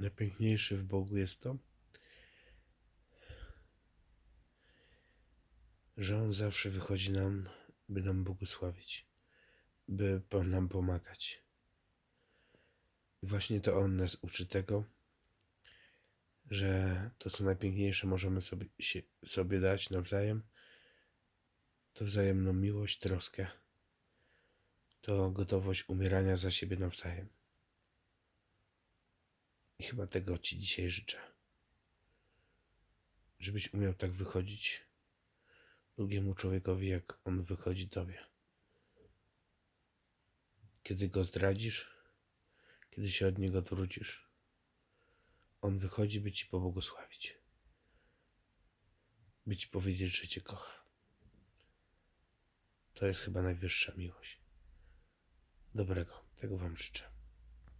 najpiękniejsze w Bogu jest to, że On zawsze wychodzi nam, by nam błogosławić, by nam pomagać. I właśnie to On nas uczy tego, że to, co najpiękniejsze możemy sobie, się, sobie dać nawzajem, to wzajemną miłość, troskę, to gotowość umierania za siebie nawzajem. I chyba tego Ci dzisiaj życzę. Żebyś umiał tak wychodzić drugiemu człowiekowi, jak on wychodzi Tobie. Kiedy go zdradzisz, kiedy się od niego odwrócisz, on wychodzi, by Ci pobłogosławić. By Ci powiedzieć, że Cię kocha. To jest chyba najwyższa miłość. Dobrego, tego Wam życzę.